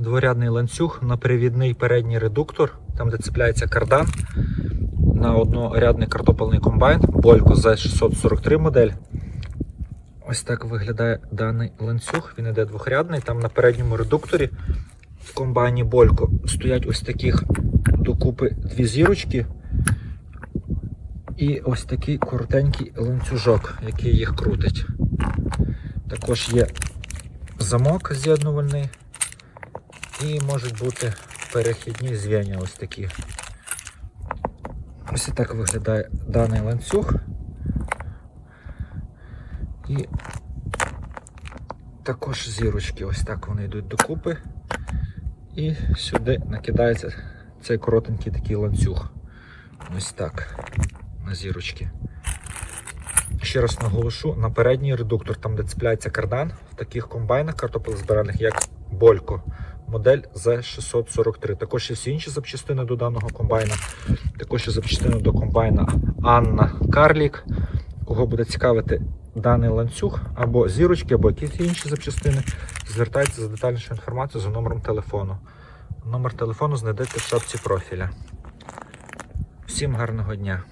дворядний ланцюг на привідний передній редуктор, там де цепляється кардан на однорядний картопельний комбайн Болько Z643 модель. Ось так виглядає даний ланцюг. Він іде двохрядний. Там на передньому редукторі в комбайні Болько стоять ось таких докупи дві зірочки. І ось такий коротенький ланцюжок, який їх крутить. Також є замок з'єднувальний. І можуть бути перехідні зв'язання ось такі. Ось і так виглядає даний ланцюг. І також зірочки, ось так вони йдуть докупи. І сюди накидається цей коротенький такий ланцюг. Ось так. На зірочки. Ще раз наголошу, на передній редуктор, там де цепляється кардан, в таких комбайнах картоплезбиральних, як Болько, модель Z643. Також є всі інші запчастини до даного комбайна. Також є запчастини до комбайна Анна Карлік. Кого буде цікавити даний ланцюг або зірочки, або якісь інші запчастини, звертайтеся за детальнішою інформацією за номером телефону. Номер телефону знайдете в шапці профіля. Всім гарного дня!